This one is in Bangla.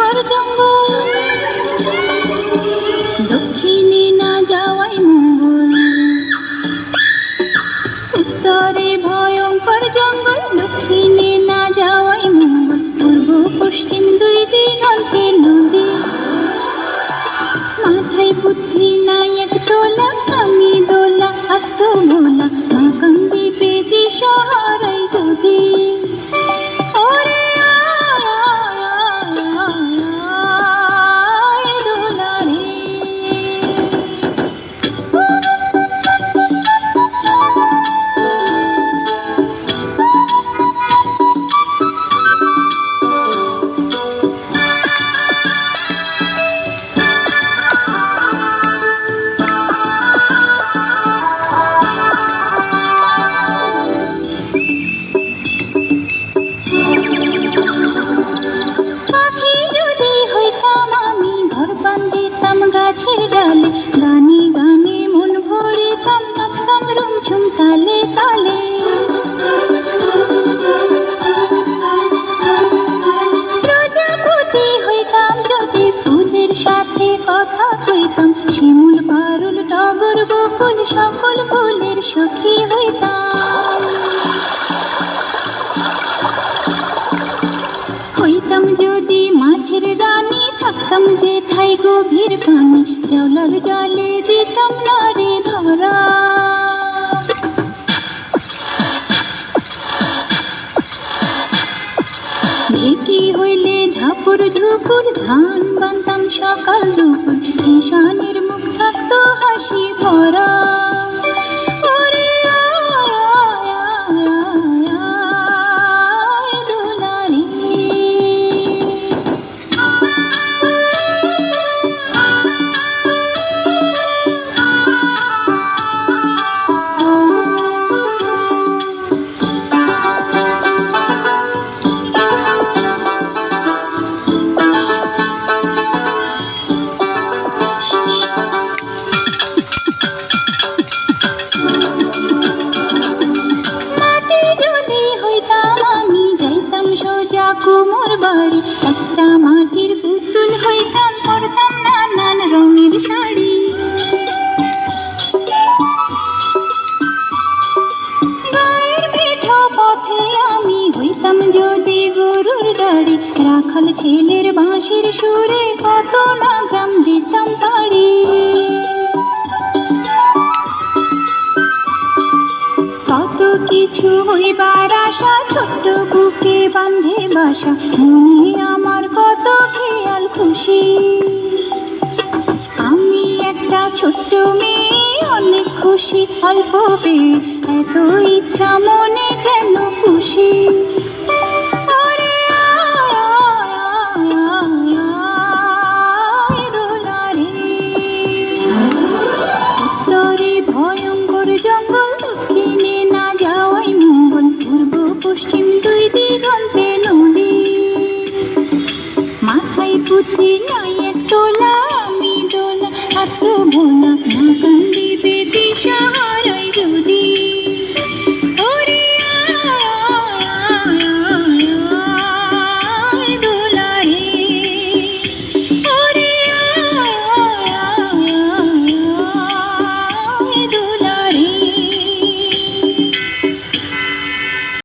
हर जंगल তালে তালে প্রজাপতি হইতাম যদি ফুলের সাথে কথা কইতাম, শিমুল পারুল, টগর বকুল সকল ফুলের সখী হইতাম। হইতাম যদি মাছের রানী, থাকতাম যে থাই গভীর পানি জলার জলে দিতাম নারে ঢেকি হইলে ধাপুর ধুপুর ধান বানতাম সকাল দুপুর। ঈশানের মুখ থাকতো হাসি ভরা বাড়ি। একটা মাটির পুতুল হইতাম পরতাম নানান রঙের শাড়ি। যদি গরুর রাখাল ছেলের বাঁশির সুরে কত না গ্রাম দিতাম তাড়ি কত কিছু হইবার আশা ছোট্ট বুকে বাঁধে বাসা, মনে আমার কত খেয়াল খুশি। আমি একটা ছোট্ট মেয়ে, অনেক খুশি, অল্প এত ইচ্ছা মনে কেন খুশি? দন্তে নদী মাথায় পুঁথি নয় তোলা আমি দোলা এত ভোলা